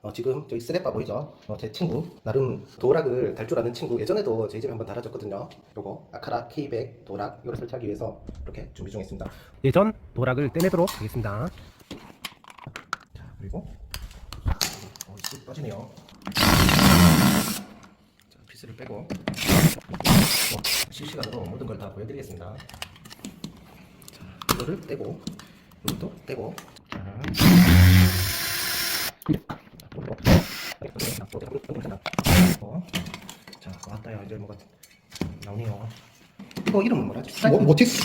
어, 지금 저기 쓰레빠 보이죠? 어, 제 친구 나름 도락을 달 줄 아는 친구. 예전에도 저희 집에 한번 달아줬거든요. 요거 아카라 K100 도락 이거를 설치하기 위해서 이렇게 준비 중에 있습니다. 예전 도락을 떼내도록 하겠습니다. 자 그리고 어, 쑥 빠지네요. 자 피스를 빼고 어, 실시간으로 모든 걸 다 보여드리겠습니다. 자 이거를 떼고 이것도 떼고. 자. 어, 자 왔다요 이제 뭐가 나오네요 이거 이름은 뭐라지? 뭐, 모티스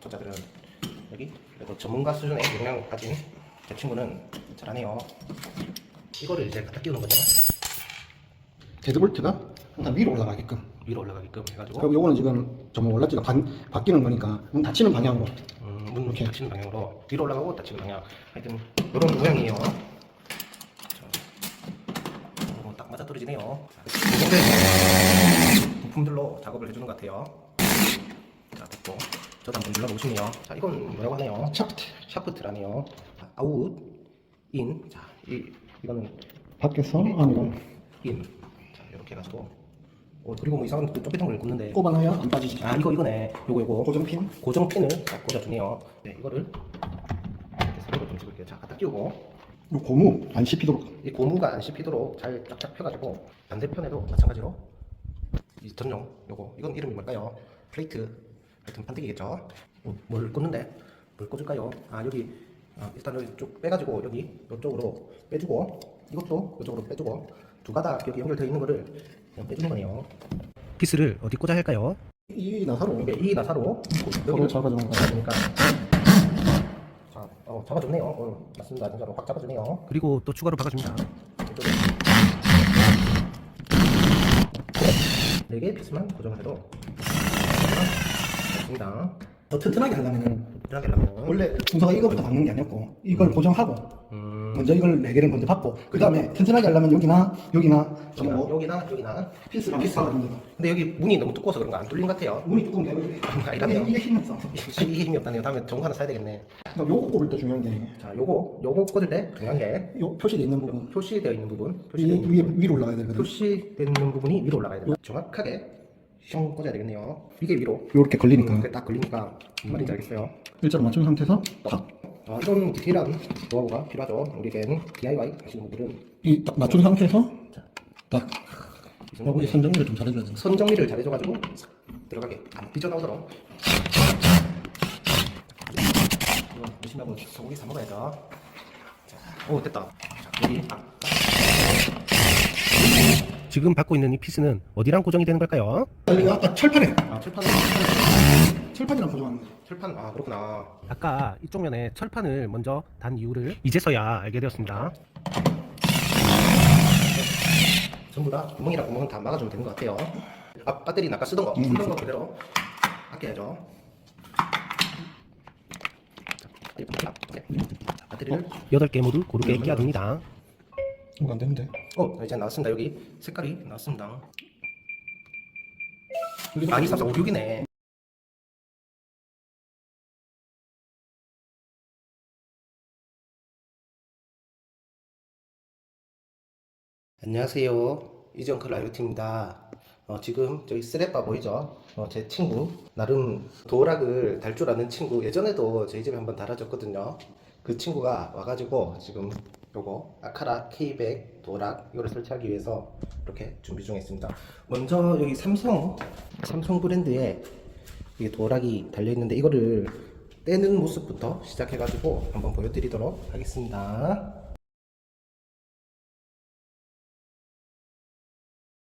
저자들은 여기 그래도 전문가 수준의 가진 제 친구는 잘하네요. 이거를 이제 갖다 끼우는 거죠. 데드볼트가 항상 위로 올라가게끔 위로 올라가게끔 해가지고 그리고 요거는 지금 전문 월라지가 반, 바뀌는 거니까 문 닫히는 방향으로 음, 문 이렇게. 닫히는 방향으로 위로 올라가고 닫히는 방향. 하여튼 이런 모양이에요. 자, 어, 딱 맞아 떨어지네요. 자, 이 정도의 부품들로 작업을 해주는 것 같아요. 자 됐고 저도 한번 눌러보시네요. 자 이건 뭐라고 하네요? 샤프트 샤프트라네요. 자, 아웃, 인. 자, 이 이거는 밖에서 안으로 인. 자, 이렇게 해가지고. 어, 그리고 뭐 이상한 또 쪼개진 걸 꽂는데. 꼽아놔야 안 빠지지 아, 이거 이거네. 요거 요거. 고정핀 고정 핀을 딱 꽂아주네요. 네, 이거를 이렇게 사료를 좀 집을게요. 자, 갖다 끼우고 요 고무 안 씹히도록 이 고무가 안 씹히도록 잘 쫙쫙 펴가지고 반대편에도 마찬가지로 이 전용 요거 이건 이름이 뭘까요? 플레이트 하여튼 판때기겠죠? 어, 뭘 꽂는데 뭘 꽂을까요? 아 여기 아, 일단 여기 쭉 빼가지고 여기 이쪽으로 빼주고 이것도 이쪽으로 빼주고 두 가닥 여기 연결되어 있는 거를 그냥 빼주는 거네요. 피스를 어디 꽂아야 할까요? 이 나사로 이게 이 나사로 여기를 잡아주는 거야 그러니까 자, 어, 잡아주네요. 어, 맞습니다. 진짜로 확 잡아주네요. 그리고 또 추가로 박아줍니다. 네 개의 피스만 고정을 해도 됐습니다. 더 튼튼하게 하려면은 하려면 원래 순서가 이거부터 박는 게 아니었고 이걸 고정하고 음, 먼저 이걸 네 개를 먼저 받고 그 다음에 튼튼하게 하려면 여기나 여기나 여기나, 뭐 여기나 여기나. 피스랑 비슷하게 됩니다 근데 여기 문이 너무 두꺼워서 그런 거안 뚫린 것 같아요. 문이 두꺼운데 이게 아니라네요. 이게 힘이 없어. 이게 힘이 없다네요. 다음에 거 하나 사야 되겠네. 요거 꼽을 때 중요한 게. 자, 요거 요거 꽂을 때 중요한 게. 요 표시되어 있는 부분. 표시되어 있는 부분, 이 표시되어 있는 위에 위로 올라가야 되거든. 표시되는 부분이 위로 올라가야 돼요. 정확하게 형 꽂아야 되겠네요. 이게 위로. 요렇게 걸리니까 음, 딱 걸리니까 무슨 말인지 알겠어요. 일자로 맞춘 상태에서 탁 어, 이런 디테일한 노하우가 필요하죠. 우리에게는 DIY 하시는 분들은 이 딱 맞춘 상태에서 딱이 정도 여기 선정리를 좀 잘해줘야 돼. 선 정리를 잘해줘가지고 싹 들어가게 안 삐져나오도록. 이거 열심히 하고 소고기 사 먹어야죠. 자, 오 됐다. 자, 여기 딱, 딱. 지금 받고 있는 이 피스는 어디랑 고정이 되는 걸까요? 여기 아까 철판에 아 철판을 철판이랑 고정하는 거. 철판 아 그렇구나. 아까 이쪽 면에 철판을 먼저 단 이유를 이제서야 알게 되었습니다. 전부 다 구멍이랑 구멍은 다 막아주면 되는 것 같아요. 아, 배터리 아까 쓰던 거, 쓰던 거 그대로 아껴야죠. 자, 배터리를, 8개 모두 고르게 끼워둡니다. 이거 안 되는데. 어, 이제 나왔습니다. 여기 색깔이 나왔습니다. 아, 2, 3, 4, 5, 6이네. 안녕하세요. 이정클 IoT입니다. 어, 지금 저기 쓰레빠 보이죠? 어, 제 친구 나름 도락을 달 줄 아는 친구 예전에도 저희 집에 한번 달아줬거든요. 그 친구가 와가지고 지금 요거 아카라 K100 도락 이거를 설치하기 위해서 이렇게 준비 중에 있습니다. 먼저 여기 삼성 삼성 브랜드의 이 도락이 달려 있는데 이거를 떼는 모습부터 시작해가지고 한번 보여드리도록 하겠습니다.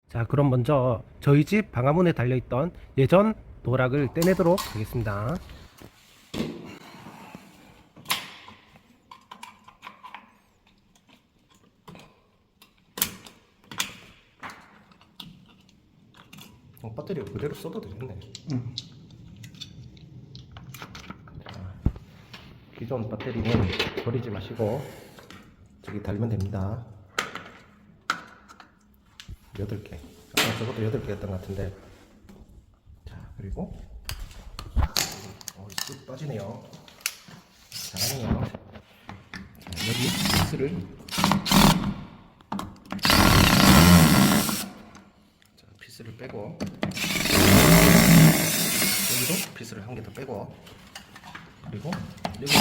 자, 그럼 먼저 저희 집 방화문에 달려있던 예전 도락을 떼내도록 하겠습니다. 어, 배터리 그대로 써도 되겠네. 응. 자, 기존 배터리는 버리지 마시고 저기 달면 됩니다. 8개. 아까 저것도 8개였던 것 같은데. 자, 그리고 어, 쑥 빠지네요. 잘하네요. 자, 여기 피스를 자, 피스를 빼고 피스를 한 개 더 빼고 그리고 여기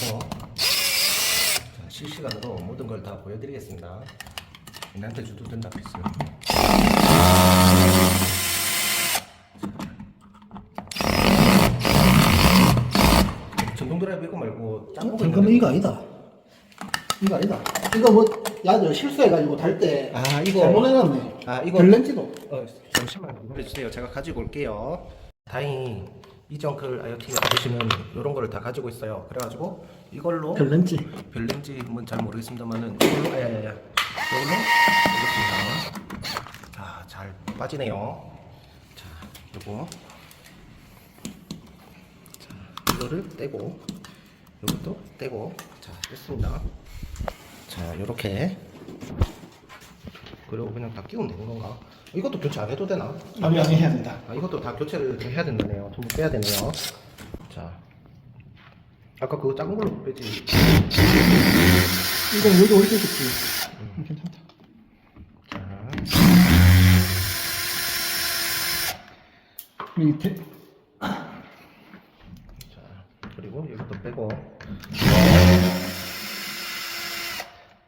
빼고 자, 실시간으로 모든 걸 다 보여드리겠습니다. 얘한테 줘도 된다 피스. 전동 드라이브 이거 말고 짱구 잠깐만 이거 아니다. 이거 아니다. 이거 뭐 야들 실수해가지고 달 때 아, 이거- 잘못해놨네. 아, 이거- 별렌지도 어, 잠시만 기다려주세요. 제가 가지고 올게요. 다행히 이정클 IoT가 보시면 이런 거를 다 가지고 있어요. 그래가지고 이걸로 별렌지. 별인지는 잘 모르겠습니다만은 이걸로 야야야 이걸로 이렇습니다. 자, 잘 빠지네요. 자, 요거 자, 이거를 떼고 이것도 떼고 자, 됐습니다. 자, 요렇게 그리고 그냥 다 끼우면 되는 건가? 이것도 교체 안 해도 되나? 아니 아니 해야 된다. 아, 이것도 다 교체를 좀 해야 된다네요. 전부 빼야 되네요. 자, 아까 그거 작은 걸로 빼지. 이거 여기 올릴 수 있지. 음, 괜찮다. 대, 자, 그리고 이것도 빼고.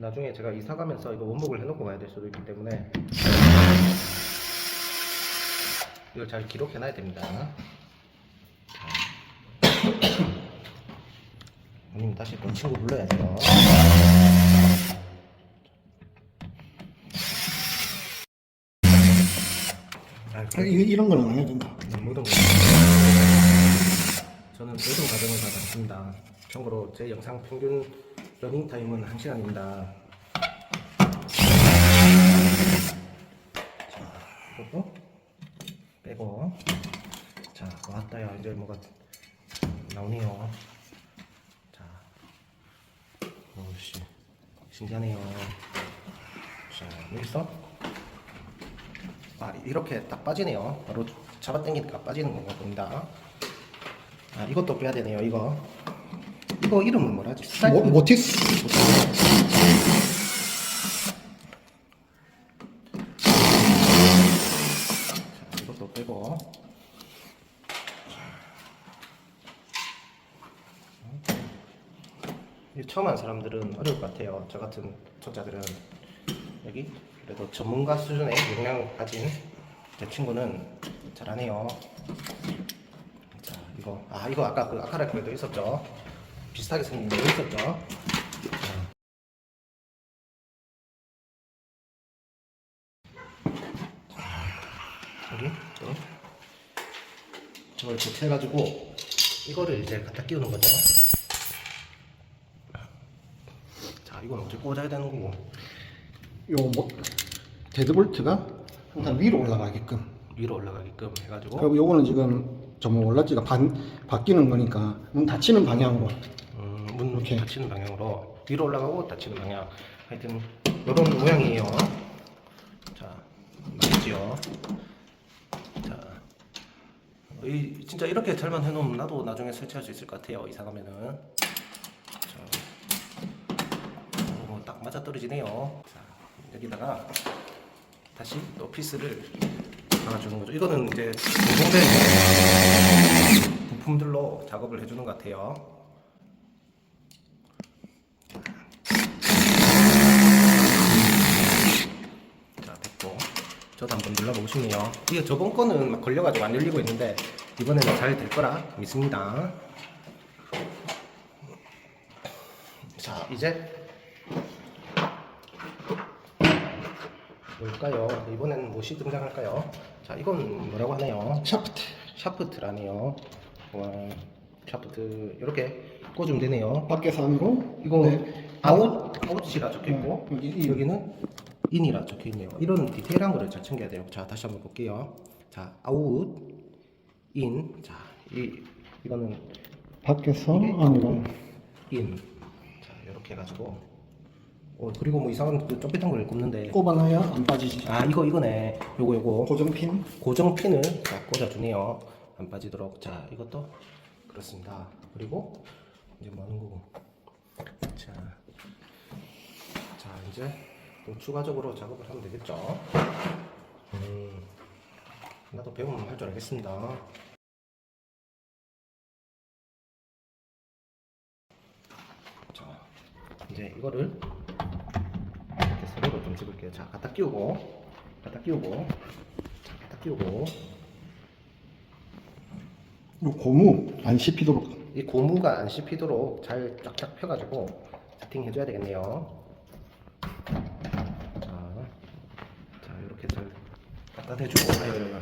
나중에 제가 이사 가면서 이거 원목을 해놓고 가야 될 수도 있기 때문에 이걸 잘 기록해 놔야 됩니다. 자. 형님 다시 또 친구 불러야 돼요. 아, 아, 이, 이런 거는 안 해야 된다. 모든 거. 저는 모든 과정을 다 담습니다. 참고로 제 영상 평균 러닝 타임은 1시간입니다. 자, 그리고 빼고 자, 왔다요. 이제 뭐가 나오네요. 자, 오씨, 신기하네요. 자, 여기서 아 이렇게 딱 빠지네요 바로 잡아당기니까 빠지는 건가 봅니다 아 이것도 빼야 되네요 이거 이거 이름은 뭐라지? 스타일? 모, 모티스. 자, 이것도 빼고 이 처음 한 사람들은 어려울 것 같아요 저 같은 초짜들은 여기 그래도 전문가 수준의 역량을 가진 제 친구는 잘하네요 자 이거 아 이거 아까 그 아카라크에도 있었죠 비슷하게 생긴 거 있었죠 자. 여기 또 저걸 교체해가지고 이거를 이제 갖다 끼우는 거죠 자 이건 어떻게 꽂아야 되는 거고 요 뭐, 데드볼트가 항상 위로 올라가게끔. 위로 올라가게끔 해가지고 그리고 요거는 지금 월라지가 반 바뀌는 거니까 문 닫히는 방향으로. 이렇게. 닫히는 방향으로 위로 올라가고 닫히는 방향. 하여튼 이런 모양이에요. 자 맞지요 자 이, 진짜 이렇게 잘만 해놓으면 나도 나중에 설치할 수 있을 것 같아요 이사 가면은 딱 맞아 떨어지네요. 자 여기다가 다시 또 피스를 박아주는 거죠. 이거는 이제 공동된 부품들로 작업을 해주는 것 같아요 자 됐고 저도 한번 눌러보고 싶네요 이게 저번 거는 막 걸려가지고 안 열리고 있는데 이번에는 잘 될 거라 믿습니다 자 이제 뭘까요 이번에는 무엇이 등장할까요 자 이건 뭐라고 하네요 샤프트. 샤프트라네요 와 샤프트 이렇게 꽂으면 되네요 밖에서 안으로. 이거 네. 아웃 아웃이라 적혀 있고 음, 여기 인. 여기는 인이라 적혀있네요. 이런 디테일한 거를 잘 챙겨야 돼요. 자, 다시 한번 볼게요. 자, 아웃, 인. 자, 이, 이거는. 밖에서 아니라. 인. 자, 이렇게 해가지고. 어, 그리고 뭐 이상한 그 좁빗한 걸 굽는데. 꼽아놔야 안 빠지지. 아, 이거, 이거네. 요거, 요거. 고정핀. 고정핀을 자, 꽂아주네요. 안 빠지도록. 자, 이것도 그렇습니다. 그리고 이제 뭐 하는 거고. 자, 자, 이제. 좀 추가적으로 작업을 하면 되겠죠. 음, 나도 배우면 할 줄 알겠습니다. 자, 이제 이거를 이렇게 서로로 좀 집을게요. 자, 갖다 끼우고, 갖다 끼우고, 자, 갖다 끼우고. 요 고무 안 씹히도록 이 고무가 안 씹히도록 잘 쫙쫙 펴가지고 세팅해줘야 되겠네요. 자, 자 이렇게 잘 갖다 대주고, 아유.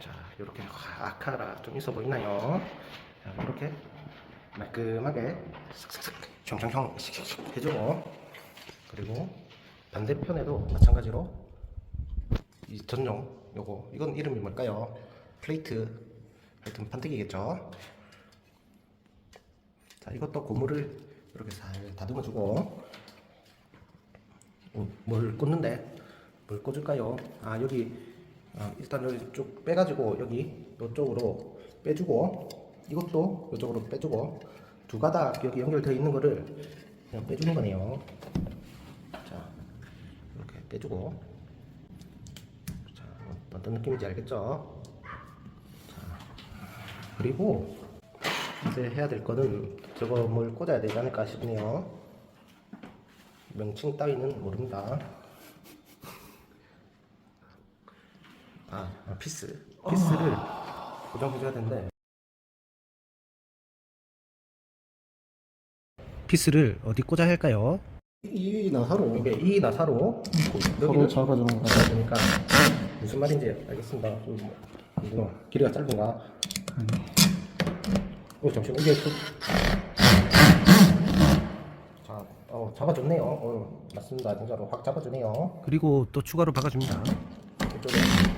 자 이렇게 아카라 좀 있어 보이나요? 자 이렇게 말끔하게 슥슥슥 형형형 해주고 그리고 반대편에도 마찬가지로 이 전용 요거 이건 이름이 뭘까요? 플레이트 하여튼 판때기겠죠? 자, 이것도 고무를 이렇게 살 다듬어주고 어, 뭘 꽂는데 뭘 꽂을까요? 아 여기 아, 일단 여기 쭉 빼가지고 여기 이쪽으로 빼주고 이것도 이쪽으로 빼주고 두 가닥 여기 연결되어 있는 거를 그냥 빼주는 거네요. 자 이렇게 빼주고 자 어떤 느낌인지 알겠죠? 자 그리고 이제 해야 될 거는 저거 뭘 꽂아야 되지 않을까 싶네요. 명칭 따위는 모릅니다. 아, 아, 피스. 피스를 고정해줘야 되는데. 피스를 어디 꽂아야 할까요? 이 나사로 이게 이 나 사로 서로 여기를 잡아주는 거 되니까 무슨 말인지 알겠습니다. 좀 뭐, 길이가 짧은가? 어, 잠시만 이게 또... 자, 어, 잡아줬네요. 어, 맞습니다. 진짜로 확 잡아주네요. 그리고 또 추가로 박아줍니다. 이쪽에.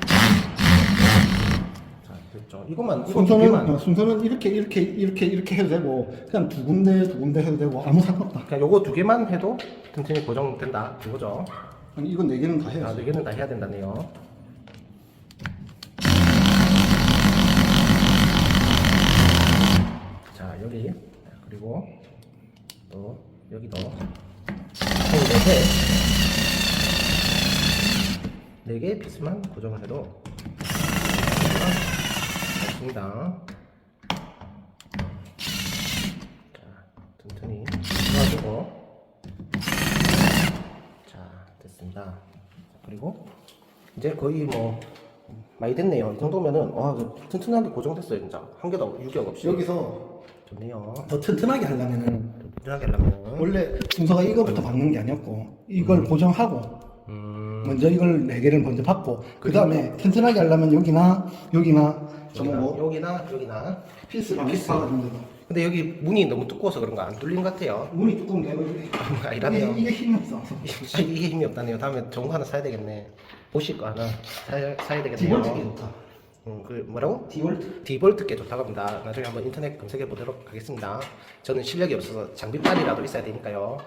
자, 됐죠. 이것만 순서는 개만. 어, 순서는 이렇게 이렇게 이렇게 이렇게 해도 되고 그냥 두 군데 두 군데 해도 되고 아무 상관없다. 그냥 요거 두 개만 해도 튼튼히 고정된다. 그거죠. 아니 이건 네 개는 다 아, 해야지. 네 개는 다 해야 된다네요. 자, 여기 그리고 또 여기도 총네 개, 네 개의 피스만 고정을 해도 좋습니다. 자, 튼튼히 도와주고. 자 됐습니다. 그리고 이제 거의 뭐 많이 됐네요. 이 정도면은 와 튼튼하게 고정됐어요 진짜. 한 개도 유격 없이. 여기서 좋네요. 더 튼튼하게 하려면은 튼튼하게 하려면 원래 순서가 이거부터 박는 게 아니었고 이걸 고정하고 음. 먼저 이걸 네 개를 먼저 받고 그 다음에 튼튼하게 하려면 여기나 여기나 여기나 뭐? 여기나 여기나. 피스랑 피스. 박아주면 되고 근데 여기 문이 너무 두꺼워서 그런가 안 뚫린 것 같아요. 문이 두꺼운 게 이게, 아니라네요. 이게 힘이 없어. 아, 이게 힘이 없다네요. 다음에 좋은 거 하나 사야 되겠네. 보실 거 하나 사야, 사야 되겠네요. 디볼트기 좋다. 음, 그 뭐라고? 디볼트? 디볼트 게 좋다고 합니다. 나중에 한번 인터넷 검색해 보도록 하겠습니다. 저는 실력이 없어서 장비빨이라도 있어야 되니까요.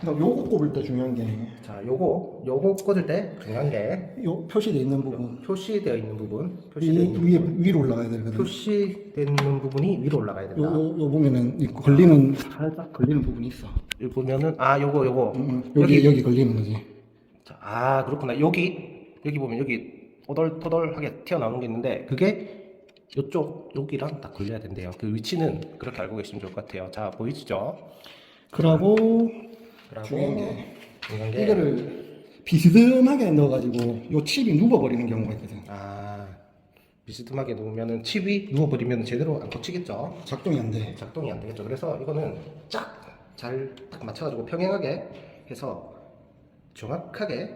그러니까 요거 꼽을 때 중요한 게 자, 요거 요거 꽂을 때 중요한 게 요 표시되어 있는 부분 표시되어 있는 부분, 위, 표시되어 있는 위에 부분, 위로 올라가야 되거든 표시되는 부분이 위로 올라가야 요, 된다. 요, 요 보면은 이 걸리는 살짝 걸리는 부분이 있어 여기 보면은 아 요거 요거 음, 음. 여기 여기 걸리는 거지 자, 아 그렇구나. 여기 여기 보면 여기 오돌토돌하게 튀어나오는 게 있는데 그게 요쪽 여기랑 딱 걸려야 된대요. 그 위치는 그렇게 알고 계시면 좋을 것 같아요. 자 보이시죠? 그러고 중요한 게 중요한 게 이거를 비스듬하게 넣어가지고 요 칩이 누워버리는 경우가 있거든. 아 비스듬하게 놓으면은 칩이 누워버리면 제대로 안 꽂히겠죠? 작동이 안 돼. 작동이 안 되겠죠. 그래서 이거는 쫙잘딱 맞춰가지고 평행하게 해서 정확하게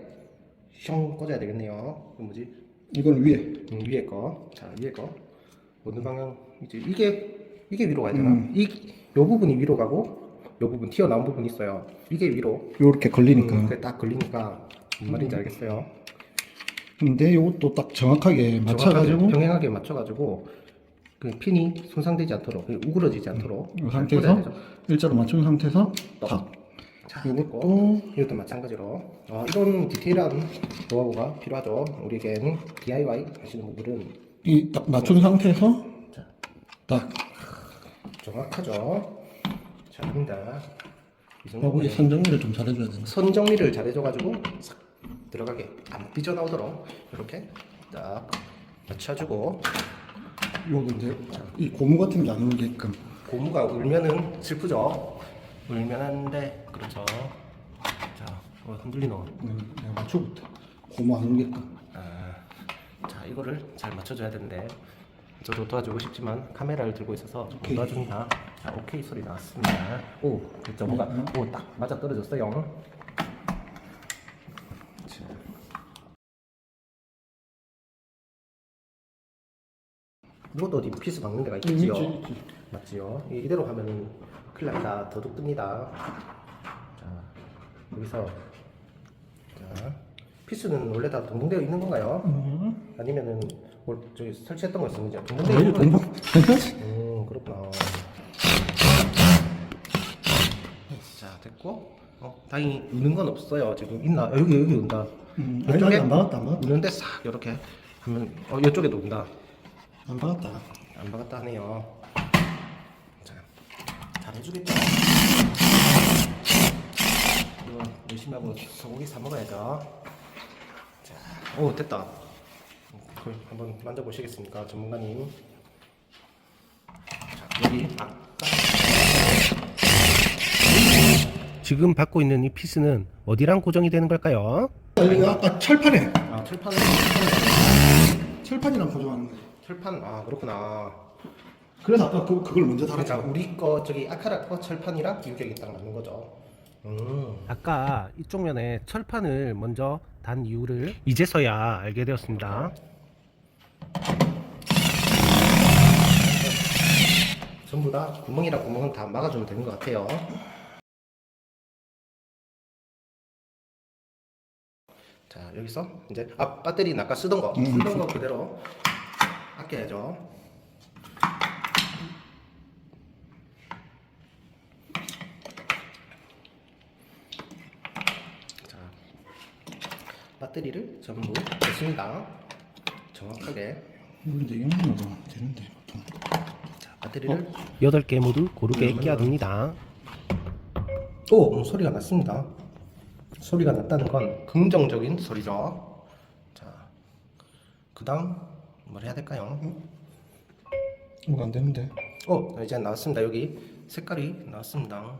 형 꽂아야 되겠네요. 그 뭐지? 이건 위에. 음, 위에 거 자 위에 거. 어느 방향? 이제 이게 이게 위로 가야 되나? 음. 이요 부분이 위로 가고 요 부분 튀어나온 부분이 있어요 이게 위로 요렇게 걸리니까 음, 그게 딱 걸리니까 무슨 말인지 알겠어요 근데 요것도 딱 정확하게 맞춰가지고 정확하게 평행하게 맞춰가지고 그 핀이 손상되지 않도록 그 우그러지지 않도록 이잘 꽂아야 상태에서 되죠. 일자로 맞춘 상태에서 또. 탁 자, 요것도 됐고 이것도 마찬가지로 어, 이런 디테일한 노하우가 필요하죠. 우리에겐 DIY 하시는 분들은 이 딱 맞춘 상태에서 자. 딱 정확하죠. 잘합니다. 이 어, 정도면 우리 선정리를 좀 잘해줘야 되나? 선 정리를 잘해줘가지고 싹 들어가게 안 삐져나오도록 이렇게 딱 맞춰주고 요거 이제 이 고무 같은 게안 울게끔 고무가 울면은 슬프죠. 울면 안돼 그렇죠. 자 어, 흔들리노. 음, 내가 맞춰부터 고무 안 울게끔 아, 자 이거를 잘 맞춰줘야 되는데 저도 도와주고 싶지만 카메라를 들고 있어서 못 오케이. 도와준다. 자 오케이 소리 나왔습니다. 오 됐죠 뭐가 음, 오딱 맞아 떨어졌어요. 자. 이것도 어디 피스 박는 데가 있겠지요. 있지, 있지. 맞지요. 이- 이대로 하면은 큰일 납니다. 더둑 뜹니다. 자 여기서 자 피스는 원래 다 동봉되어 있는 건가요? 음. 아니면은 뭐 저기 설치했던 거 있으면 이제 동봉되어 있는 거. 다행히 우는 건 없어요. 지금 있나? 아, 여기 여기 운다. 음, 아니 아니 안 박았다 안 박았다 우는데 싹 이렇게 하면 어 이쪽에도 운다. 안 박았다 안 박았다 하네요. 자, 잘해주겠죠? 이거 열심히 하고 소고기 사 먹어야죠. 자, 오 됐다. 그걸 한번 만져보시겠습니까, 전문가님? 자, 여기 아까 지금 받고 있는 이 피스는 어디랑 고정이 되는 걸까요? 여기 아까 철판에 아 철판을 철판이랑 고정하는 거 철판 아 그렇구나. 그래서 아까 그, 그걸 먼저 그러니까 우리 거 저기 아카라 거 철판이랑 유격이 딱 맞는 거죠. 음. 아까 이쪽 면에 철판을 먼저 단 이유를 이제서야 알게 되었습니다. 전부 다 구멍이랑 구멍은 다 막아주면 되는 것 같아요. 자 여기서 이제 아 배터리 아까 쓰던 거 음. 쓰던 거 그대로 아껴야죠. 자 배터리를 전부 넣습니다. 정확하게 우리 이제 이만으로 되는데 보통 자 배터리를 8개 모두 고르게 끼야 됩니다. 오 음, 소리가 났습니다. 소리가 났다는 건 긍정적인 소리죠. 자, 그 다음 뭘 해야 될까요? 뭐가 안 되는데 오 이제 나왔습니다. 여기 색깔이 나왔습니다.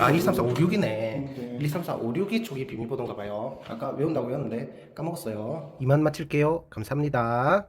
아 1, 2, 3, 4, 5, 6이네. 네. 1, 2, 3, 4, 5, 6이 쪽이 비밀번호인가 봐요. 아까 외운다고 했는데 까먹었어요. 이만 마칠게요. 감사합니다.